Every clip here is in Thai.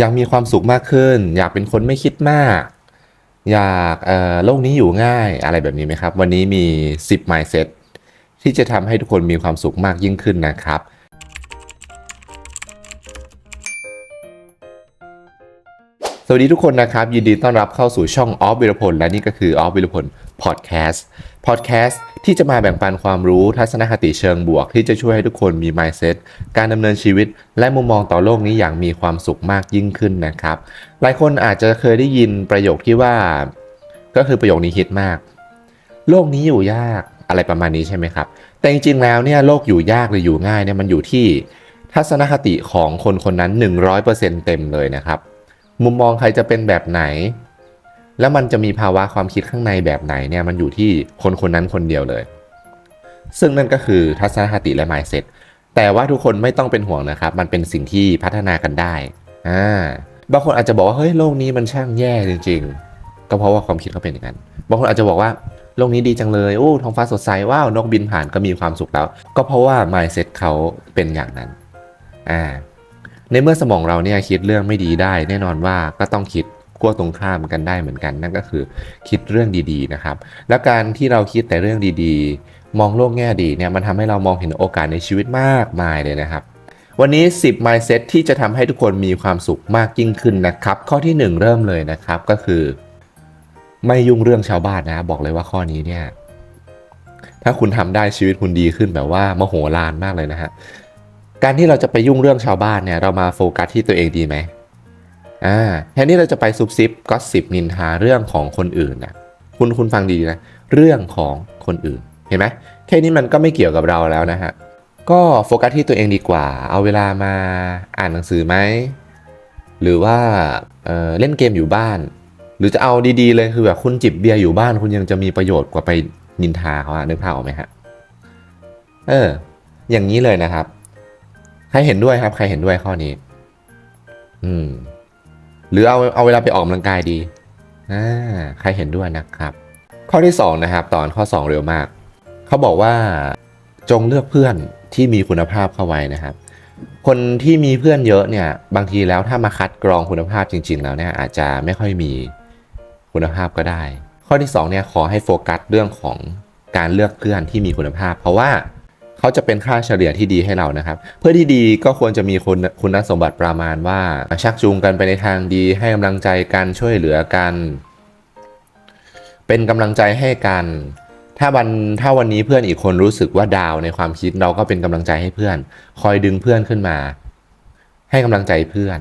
อยากมีความสุขมากขึ้น อยากเป็นคนไม่คิดมาก อยากโลกนี้อยู่ง่ายอะไรแบบนี้ไหมครับ วันนี้มี 10 mindset ที่จะทำให้ทุกคนมีความสุขมากยิ่งขึ้นนะครับสวัสดีทุกคนนะครับ ยินดีต้อนรับเข้าสู่ช่องออฟวิรพลและนี่ก็คือออฟวิรพล พอดแคสต์พอดแคสต์ที่จะมาแบ่งปันความรู้ทัศนคติเชิงบวก ที่จะช่วยให้ทุกคนมี mindset การดำเนินชีวิต และมุมมองต่อโลกนี้อย่างมีความสุขมากยิ่งขึ้นนะครับ หลายคนอาจจะเคยได้ยินประโยคที่ว่า ก็คือประโยคนี้ฮิตมาก โลกนี้อยู่ยากอะไรประมาณนี้ใช่ไหมครับ แต่จริงๆแล้วเนี่ยโลกอยู่ยากหรืออยู่ง่ายเนี่ยมันอยู่ที่ทัศนคติของคนคนนั้น 100%เต็มเลยนะครับ มุมมองใครจะเป็นแบบไหน แล้วมันจะมีภาวะความคิดข้างในแบบไหนเนี่ยมันอยู่ที่คนคนนั้นคนเดียวเลย ซึ่งนั่นก็คือทัศนคติและ mindset แต่ว่าทุกคนไม่ต้องเป็นห่วงนะครับ มันเป็นสิ่งที่พัฒนากันได้อ่าบางคนอาจจะบอกว่าเฮ้ยโลกนี้มันช่างแย่จริง ๆ ก็เพราะว่าความคิดเขาเป็นอย่างนั้นบางคนอาจจะบอกว่าโลกนี้ดีจังเลยโอ้ท้องฟ้าสดใสว้าวนกบินผ่านก็มีความสุขแล้ว ก็เพราะว่า mindset เขาเป็นอย่างนั้นอ่าในเมื่อสมองเราเนี่ยคิดเรื่องไม่ดีได้ แน่นอนว่าก็ต้องคิด ขั้วตรงข้ามกันได้เหมือนกัน นั่นก็คือคิดเรื่องดีๆนะครับ แล้วการที่เราคิดแต่เรื่องดีๆ มองโลกแง่ดีเนี่ยมันทำให้เรามองเห็นโอกาสในชีวิตมากมายเลยนะครับ วันนี้ 10 mindset ที่จะทำให้ทุกคนมีความสุขมากยิ่งขึ้นนะครับ ข้อที่ 1 เริ่มเลยนะครับก็คือ ไม่ยุ่งเรื่องชาวบ้านนะ บอกเลยว่าข้อนี้เนี่ยถ้าคุณทำได้ชีวิตคุณดีขึ้นแบบว่ามโหฬารมากเลยนะฮะการที่เราจะไปยุ่งเรื่องชาวบ้านเนี่ยเรามาโฟกัสที่ตัวเองดีไหม อ่าแทนที่เราจะไปซุบซิบก็สิบนินทาเรื่องของคนอื่นนะคุณคุณฟังดีนะ เรื่องของคนอื่นเห็นไหมแค่นี้มันก็ไม่เกี่ยวกับเราแล้วนะฮะก็โฟกัสที่ตัวเองดีกว่า เอาเวลามาอ่านหนังสือไหมหรือว่าเเล่นเกมอยู่บ้าน หรือจะเอาดีๆเลยคือแบบคุณจิบเบียร์อยู่บ้าน คุณยังจะมีประโยชน์กว่าไปนินทาเขาอะนึกภาพออกไหมฮะเออ อย่างนี้เลยนะครับ ใครเห็นด้วยครับ ใครเห็นด้วยข้อนี้ อืม หรือเอาเอาเวลาไปออกกำลังกายดีอ่าใครเห็นด้วยนะครับ ข้อที่สองนะครับตอนข้อสองเร็วมาก เขาบอกว่าจงเลือกเพื่อนที่มีคุณภาพเข้าไว้นะครับ คนที่มีเพื่อนเยอะเนี่ยบางทีแล้วถ้ามาคัดกรองคุณภาพจริง ๆ แล้วเนี่ยอาจจะไม่ค่อยมีคุณภาพก็ได้ ข้อที่สองเนี่ยขอให้โฟกัสเรื่องของการเลือกเพื่อนที่มีคุณภาพ เพราะว่า เขาจะเป็นค่าเฉลี่ยที่ดีให้เรานะครับ เพื่อที่ดีก็ควรจะมีคุณคุณสมบัติประมาณว่า ชักจูงกันไปในทางดีให้กำลังใจกันช่วยเหลือกัน เป็นกำลังใจให้กันถ้าวันถ้าวันนี้เพื่อนอีกคนรู้สึกว่าดาวในความคิดเราก็เป็นกำลังใจให้เพื่อน คอยดึงเพื่อนขึ้นมา ให้กำลังใจเพื่อน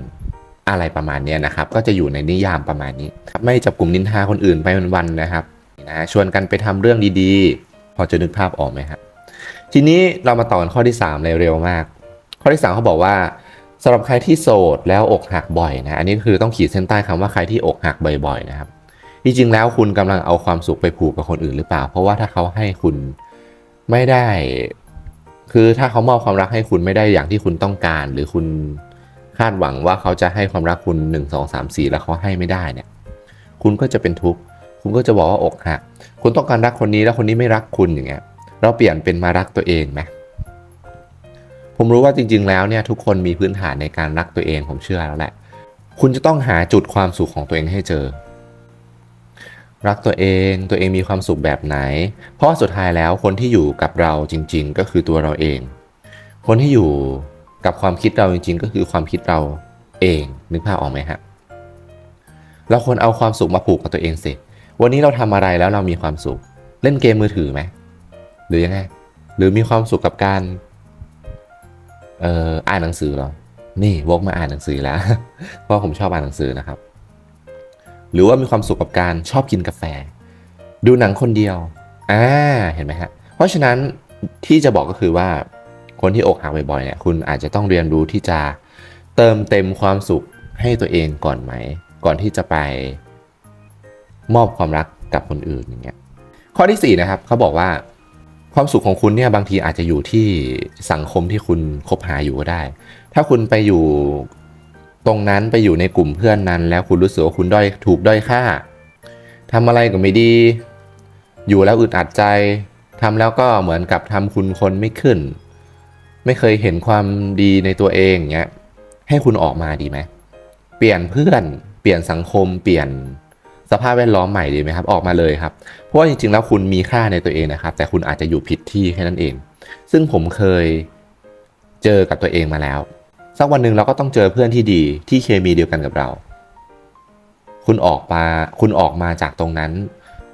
อะไรประมาณนี้นะครับ ก็จะอยู่ในนิยามประมาณนี้ครับไม่จับกลุ่มนินทาคนอื่นไปวันๆนะครับนะชวนกันไปทำเรื่องดีๆ พอจะนึกภาพออกไหมครับ ทีนี้เรามาต่อกันข้อที่3เลยเร็วมาก ข้อที่ 3เขาบอกว่าสำหรับใครที่โสดแล้วอกหักบ่อยนะอันนี้คือต้องขีดเส้นใต้คำว่าใครที่อกหักบ่อยๆนะครับจริงๆแล้วคุณกำลังเอาความสุขไปผูกกับคนอื่นหรือเปล่า เพราะว่าถ้าเขาให้คุณไม่ได้ คือถ้าเขามอบความรักให้คุณไม่ได้อย่างที่คุณต้องการ หรือคุณคาดหวังว่าเขาจะให้ความรักคุณ 1 2 3 4 แล้วเขาให้ไม่ได้เนี่ย คุณก็จะเป็นทุกข์คุณก็จะบอกว่าอกหักคุณต้องการรักคนนี้แล้วคนนี้ไม่รักคุณอย่างเงี้ย เราเปลี่ยนเป็นมารักตัวเองไหมผมรู้ว่าจริง ๆ แล้วเนี่ยทุกคนมีพื้นฐานในการรักตัวเองผมเชื่อแล้วแหละ คุณจะต้องหาจุดความสุขของตัวเองให้เจอ รักตัวเองตัวเองมีความสุขแบบไหน เพราะสุดท้ายแล้วคนที่อยู่กับเราจริง ๆ ก็คือตัวเราเอง คนที่อยู่กับความคิดเราจริง ๆ ก็คือความคิดเราเองนึกภาพออกไหมฮะเราควรเอาความสุขมาผูกกับตัวเองสิวันนี้เราทำอะไรแล้วเรามีความสุข เล่นเกมมือถือไหม หรือยังไงหรือมีความสุขกับการเอ่ออ่านหนังสือหรอ นี่วกมาอ่านหนังสือแล้ว เพราะผมชอบอ่านหนังสือนะครับ หรือว่ามีความสุขกับการชอบกินกาแฟ ดูหนังคนเดียวอ่าเห็นไหมฮะเพราะฉะนั้นที่จะบอกก็คือว่าคนที่อกหักบ่อยๆเนี่ยคุณอาจจะต้องเรียนรู้ที่จะเติมเต็มความสุขให้ตัวเองก่อนไหม ก่อนที่จะไปมอบความรักกับคนอื่นอย่างเงี้ยข้อที่ 4 นะครับเขาบอกว่า ความสุขของคุณเนี่ยบางทีอาจจะอยู่ที่สังคมที่คุณคบหาอยู่ก็ได้ ถ้าคุณไปอยู่ตรงนั้นไปอยู่ในกลุ่มเพื่อนนั้น แล้วคุณรู้สึกว่าคุณด้อยถูกด้อยค่าทำอะไรก็ไม่ดี อยู่แล้วอึดอัดใจทำแล้วก็เหมือนกับทำคุณคนไม่ขึ้น ไม่เคยเห็นความดีในตัวเองอย่างเงี้ยให้คุณออกมาดีไหมเปลี่ยนเพื่อน เปลี่ยนสังคมเปลี่ยน สภาพแวดล้อมใหม่ดีไหมครับออกมาเลยครับ เพราะว่าจริงๆแล้วคุณมีค่าในตัวเองนะครับ แต่คุณอาจจะอยู่ผิดที่แค่นั้นเอง ซึ่งผมเคยเจอกับตัวเองมาแล้ว สักวันหนึ่งเราก็ต้องเจอเพื่อนที่ดีที่เคมีเดียวกันกับเรา คุณออกมาคุณออกมาจากตรงนั้น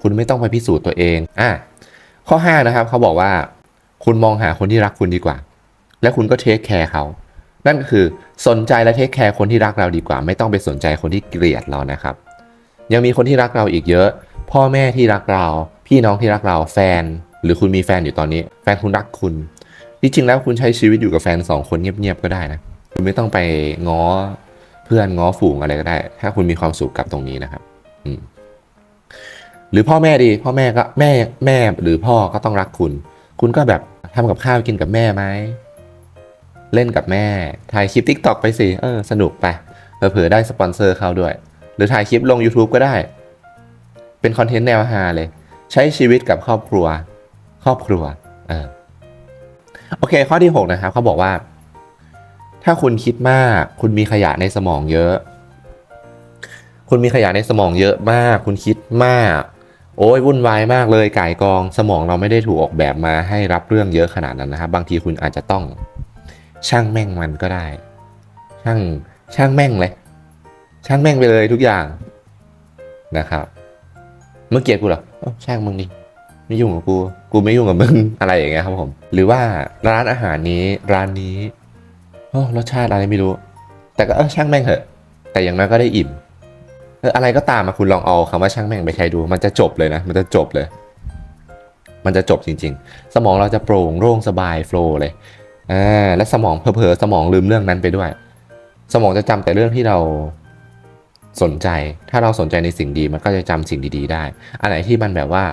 คุณไม่ต้องไปพิสูจน์ตัวเองอะข้อ5นะครับเขาบอกว่า คุณมองหาคนที่รักคุณดีกว่า และคุณก็เทคแคร์เขานั่นก็คือสนใจและเทคแคร์คนที่รักเราดีกว่า ไม่ต้องไปสนใจคนที่เกลียดเรานะครับ ยังมีคนที่รักเราอีกเยอะ พ่อแม่ที่รักเรา พี่น้องที่รักเราแฟน หรือคุณมีแฟนอยู่ตอนนี้ แฟนคุณรักคุณที่จริงแล้วคุณใช้ชีวิตอยู่กับแฟนสองคนเงียบๆก็ได้นะคุณไม่ต้องไปง้อเพื่อนง้อฝูงอะไรก็ได้ ถ้าคุณมีความสุขกับตรงนี้นะครับอืมหรือพ่อแม่ดี พ่อแม่ก็แม่แม่หรือพ่อก็ต้องรักคุณ คุณก็แบบทำกับข้าวกินกับแม่ไหมเล่นกับแม่ถ่ายคลิปทิกตอกไปสิเออสนุกไปเผื่อๆได้สปอนเซอร์เขาด้วย หรือถ่ายคลิปลง YouTube ก็ได้ เป็นคอนเทนต์แนวฮาเลย ใช้ชีวิตกับครอบครัว ครอบครัวเออโอเค ข้อที่ 6 นะครับเขาบอกว่า ถ้าคุณคิดมากคุณมีขยะในสมองเยอะ คุณมีขยะในสมองเยอะมาก คุณคิดมาก โอ้ยวุ่นวายมากเลยก่ายกอง สมองเราไม่ได้ถูกออกแบบมาให้รับเรื่องเยอะขนาดนั้นนะครับ บางทีคุณอาจจะต้อง ช่างแม่งมันก็ได้ ช่างช่างแม่งเลย ช่างแม่งไปเลยทุกอย่างนะครับ เมื่อเกียดกูเหรออช่างมึงดิไม่ยุ่งกับกู กูไม่ยุ่งกับมึงอะไรอย่างเงี้ยครับผม หรือว่าร้านอาหารนี้ร้านนี้โอ้รสชาติอะไรไม่รู้ แต่ก็เออช่างแม่งเถอะ แต่อย่างน้อยก็ได้อิ่มเอออะไรก็ตามมาคุณลองเอาคำว่าช่างแม่งไปใช้ดู มันจะจบเลยนะ มันจะจบเลย มันจะจบจริง ๆ สมองเราจะโปร่งโล่งสบายโฟล์เลยอ่าและสมองเผลอๆสมองลืมเรื่องนั้นไปด้วย สมองจะจำแต่เรื่องที่เรา สนใจ ถ้าเราสนใจในสิ่งดีมันก็จะจำสิ่งดีๆได้ อันไหนที่มันแบบว่า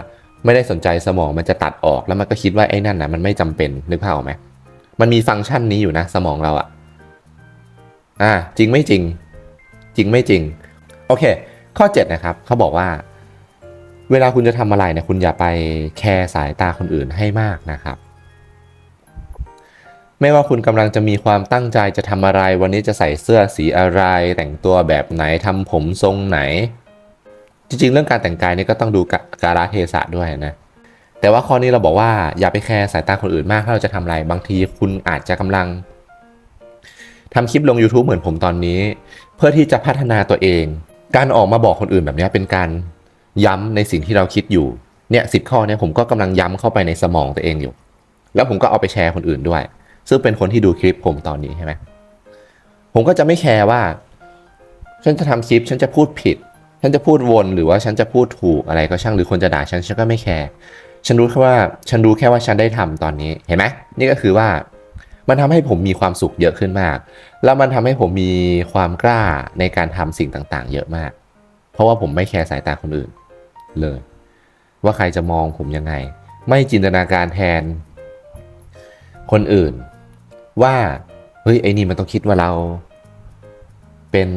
ไม่ได้สนใจสมองมันจะตัดออกแล้วมันก็คิดว่าไอ้นั่นนะมันไม่จำเป็นนึกภาพออกไหมมันมีฟังก์ชันนี้อยู่นะ สมองเราอะอ่าจริงไม่จริง จริงไม่จริง โอเค ข้อ 7 นะครับเขาบอกว่า เวลาคุณจะทำอะไรเนี่ยคุณอย่าไปแคร์สายตาคนอื่นให้มากนะครับ ไม่ว่าคุณกำลังจะมีความตั้งใจจะทำอะไร วันนี้จะใส่เสื้อสีอะไร แต่งตัวแบบไหนทำผมทรงไหน จริงๆ เรื่องการแต่งกายนี่ก็ต้องดูกกาลเทศะด้วยนะ แต่ว่าข้อนี้เราบอกว่าอย่าไปแคร์สายตาคนอื่นมากถ้าเราจะทำอะไร บางทีคุณอาจจะกำลังทำคลิปลง YouTube เหมือนผมตอนนี้ เพื่อที่จะพัฒนาตัวเอง การออกมาบอกคนอื่นแบบนี้เป็นการย้ำในสิ่งที่เราคิดอยู่เนี่ยสิบข้อเนี่ยผมก็กำลังย้ำเข้าไปในสมองตัวเองอยู่ แล้วผมก็เอาไปแชร์คนอื่นด้วย ซึ่งเป็นคนที่ดูคลิปผมตอนนี้ใช่ไหมผมก็จะไม่แคร์ว่า ฉันจะทำคลิป ฉันจะพูดผิด ฉันจะพูดวนหรือว่าฉันจะพูดถูกอะไรก็ช่างหรือคนจะด่าฉันฉันก็ไม่แคร์ฉันรู้แค่ว่าฉันรู้แค่ว่าฉันได้ทำตอนนี้เห็นไหมนี่ก็คือว่ามันทำให้ผมมีความสุขเยอะขึ้นมาก แล้วมันทำให้ผมมีความกล้าในการทำสิ่งต่างๆ เยอะมาก เพราะว่าผมไม่แคร์สายตาคนอื่น เลย ว่าใครจะมองผมยังไง ไม่จินตนาการแทน คนอื่น ว่าเฮ้ยไอ้นี่มันต้องคิดว่าเรา เป็น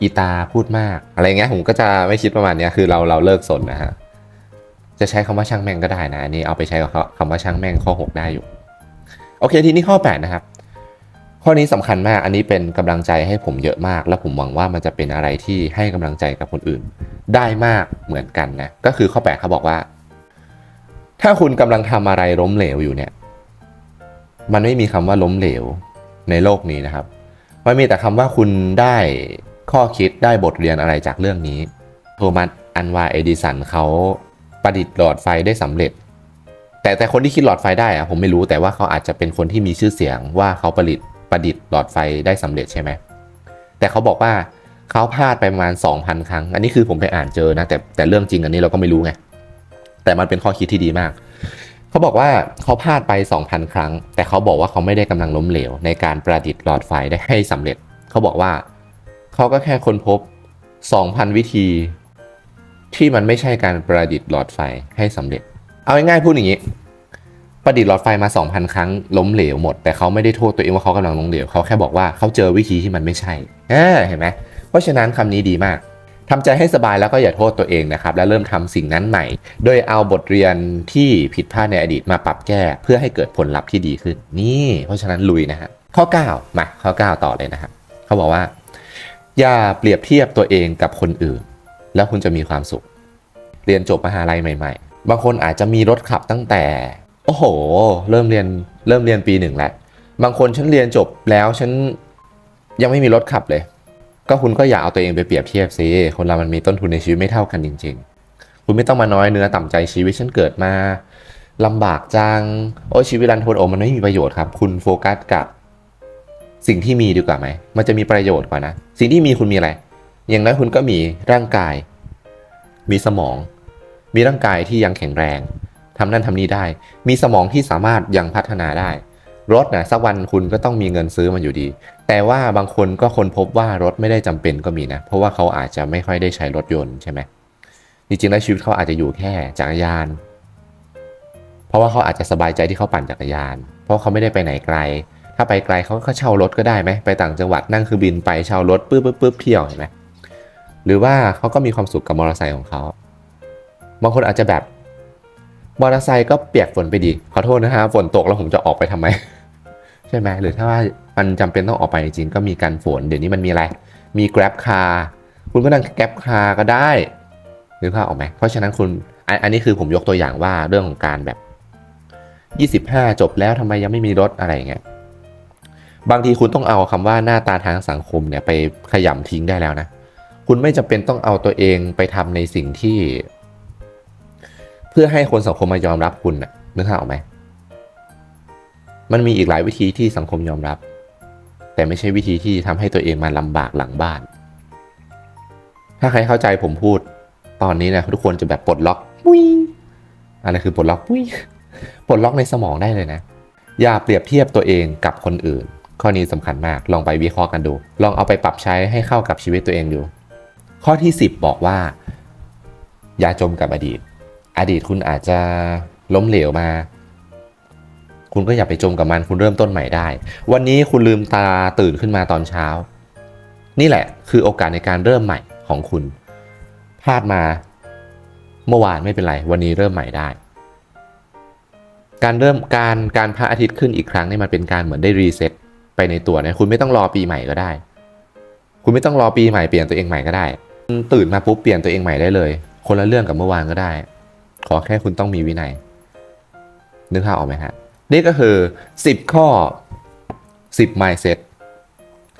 อีตาพูดมาก อะไรเงี้ยผมก็จะไม่คิดประมาณนี้คือเราเราเลิกสนนะฮะจะใช้คำว่าช่างแม่งก็ได้นะอันนี้เอาไปใช้กับคำว่าช่างแม่งข้อ 6 ได้อยู่ โอเคทีนี้ข้อ 8 นะครับ ข้อนี้สำคัญมากอันนี้เป็นกำลังใจให้ผมเยอะมาก และผมหวังว่ามันจะเป็นอะไรที่ให้กำลังใจกับคนอื่น ได้มากเหมือนกันนะก็คือข้อ 8 เขาบอกว่า ถ้าคุณกำลังทำอะไรล้มเหลวอยู่เนี่ย มันไม่มีคำว่าล้มเหลวในโลกนี้นะครับ มันมีแต่คำว่าคุณได้ข้อคิดได้บทเรียนอะไรจากเรื่องนี้ โทมัสอันวาเอดิสันเขาประดิษฐ์หลอดไฟได้สำเร็จ แต่แต่คนที่คิดหลอดไฟได้อะผมไม่รู้แต่ว่าเขาอาจจะเป็นคนที่มีชื่อเสียงว่าเขาประดิษฐ์ประดิษฐ์หลอดไฟได้สำเร็จใช่ไหม แต่เขาบอกว่าเขาพลาดไปประมาณ 2,000 ครั้ง อันนี้คือผมไปอ่านเจอนะแต่แต่เรื่องจริงอันนี้เราก็ไม่รู้ไง แต่มันเป็นข้อคิดที่ดีมาก เขาบอกว่าเขาพลาดไป 2,000 ครั้ง แต่เขาบอกว่าเขาไม่ได้กำลังล้มเหลว ในการประดิษฐ์หลอดไฟได้ให้สำเร็จ เขาบอกว่าเขาก็แค่ค้นพบ 2,000 วิธี ที่มันไม่ใช่การประดิษฐ์หลอดไฟให้สำเร็จ เอาง่ายๆพูดอย่างนี้ ประดิษฐ์หลอดไฟมา 2,000 ครั้งล้มเหลวหมด แต่เขาไม่ได้โทษตัวเองว่าเขากำลังล้มเหลวเขาแค่บอกว่าเขาเจอวิธีที่มันไม่ใช่เออเห็นไหมเพราะฉะนั้นคำนี้ดีมาก ทำใจให้สบายแล้วก็อย่าโทษตัวเองนะครับ และเริ่มทำสิ่งนั้นใหม่ โดยเอาบทเรียนที่ผิดพลาดในอดีตมาปรับแก้ เพื่อให้เกิดผลลัพธ์ที่ดีขึ้น นี่ เพราะฉะนั้นลุยนะฮะข้อ 9 มาข้อ 9 ต่อเลยนะครับ เขาบอกว่า อย่าเปรียบเทียบตัวเองกับคนอื่น แล้วคุณจะมีความสุข เรียนจบมหาลัยใหม่ ๆ บางคนอาจจะมีรถขับตั้งแต่ โอ้โห เริ่มเรียนเริ่มเรียนปีหนึ่งแล้วบางคนฉันเรียนจบแล้วฉันยังไม่มีรถขับเลย ก็คุณก็อย่าเอาตัวเองไปเปรียบเทียบสิคนเรามันมีต้นทุนในชีวิตไม่เท่ากันจริง ๆ คุณไม่ต้องมาน้อยเนื้อต่ำใจชีวิตฉันเกิดมาลำบากจัง โอ้ชีวิตรันทดโอมันไม่มีประโยชน์ครับ คุณโฟกัสกับสิ่งที่มีดีกว่าไหม มันจะมีประโยชน์กว่านะ สิ่งที่มีคุณมีอะไร อย่างน้อยคุณก็มีร่างกาย มีสมอง มีร่างกายที่ยังแข็งแรงทำนั่นทำนี่ได้ มีสมองที่สามารถยังพัฒนาได้ รถนะสักวันคุณก็ต้องมีเงินซื้อมันอยู่ดี แต่ว่าบางคนก็คนพบว่ารถไม่ได้จำเป็นก็มีนะ เพราะว่าเขาอาจจะไม่ค่อยได้ใช้รถยนต์ใช่ไหมจริงๆแล้วชีวิตเขาอาจจะอยู่แค่จักรยาน เพราะว่าเขาอาจจะสบายใจที่เขาปั่นจักรยาน เพราะเขาไม่ได้ไปไหนไกล ถ้าไปไกลเขาก็เช่ารถก็ได้ไหมไปต่างจังหวัดนั่งคือบินไปเช่ารถปึ๊บปึ๊บปึ๊บเที่ยวเห็นไหมหรือว่าเขาก็มีความสุขกับมอเตอร์ไซค์ของเขาบางคนอาจจะแบบมอเตอร์ไซค์ก็เปียกฝนไปดี ขอโทษนะฮะ ฝนตกแล้วผมจะออกไปทำไม ใช่ไหมหรือถ้าว่ามันจำเป็นต้องออกไปจริงก็มีการฝน เดี๋ยวนี้มันมีอะไร มี Grab Car คุณก็นั่ง Grab Car ก็ได้นึกภาพออกไหมเพราะฉะนั้นคุณอันอันนี้คือผมยกตัวอย่างว่าเรื่องของการแบบ 25 จบแล้วทำไมยังไม่มีรถอะไรอย่างเงี้ยบางทีคุณต้องเอาคำว่าหน้าตาทางสังคมเนี่ยไปขยำทิ้งได้แล้วนะ คุณไม่จำเป็นต้องเอาตัวเองไปทำในสิ่งที่ เพื่อให้คนสังคมมายอมรับคุณนะนึกภาพออกไหม มันมีอีกหลายวิธีที่สังคมยอมรับ แต่ไม่ใช่วิธีที่ทำให้ตัวเองมาลำบากหลังบ้าน ถ้าใครเข้าใจผมพูด ตอนนี้นะทุกคนจะแบบปลดล็อกปุ้ยอะไรคือปลดล็อกปุ้ยปลดล็อกในสมองได้เลยนะ อย่าเปรียบเทียบตัวเองกับคนอื่น ข้อนี้สำคัญมากลองไปวิเคราะห์กันดู ลองเอาไปปรับใช้ให้เข้ากับชีวิตตัวเองดูข้อที่ 10 บอกว่า อย่าจมกับอดีต อดีตคุณอาจจะล้มเหลวมา คุณก็อย่าไปจมกับมันคุณเริ่มต้นใหม่ได้ วันนี้คุณลืมตาตื่นขึ้นมาตอนเช้า นี่แหละคือโอกาสในการเริ่มใหม่ของคุณพลาดมาเมื่อวานไม่เป็นไร วันนี้เริ่มใหม่ได้ การเริ่มการการพระอาทิตย์ขึ้นอีกครั้งนี่มันเป็นการเหมือนได้รีเซ็ตไปในตัวนะคุณไม่ต้องรอปีใหม่ก็ได้ คุณไม่ต้องรอปีใหม่เปลี่ยนตัวเองใหม่ก็ได้ ตื่นมาปุ๊บเปลี่ยนตัวเองใหม่ได้เลย คนละเรื่องกับเมื่อวานก็ได้ ขอแค่คุณต้องมีวินัยนึกภาพออกไหมฮะ นี่ก็คือ 10 ข้อ 10 mindset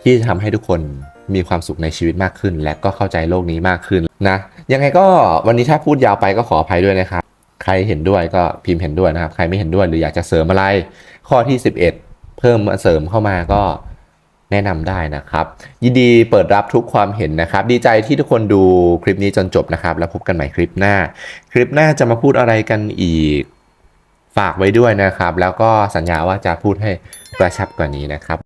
ที่จะทำให้ทุกคนมีความสุขในชีวิตมากขึ้น และก็เข้าใจโลกนี้มากขึ้นนะ ยังไงก็วันนี้ถ้าพูดยาวไปก็ขออภัยด้วยนะครับ ใครเห็นด้วยก็พิมพ์เห็นด้วยนะครับ ใครไม่เห็นด้วยหรืออยากจะเสริมอะไร ข้อที่ 11 เพิ่มเสริมเข้ามาก็แนะนำได้นะครับ ยินดีเปิดรับทุกความเห็นนะครับ ดีใจที่ทุกคนดูคลิปนี้จนจบนะครับ แล้วพบกันใหม่คลิปหน้า คลิปหน้าจะมาพูดอะไรกันอีก ฝากไว้ด้วยนะครับ แล้วก็สัญญาว่าจะพูดให้กระชับกว่านี้นะครับ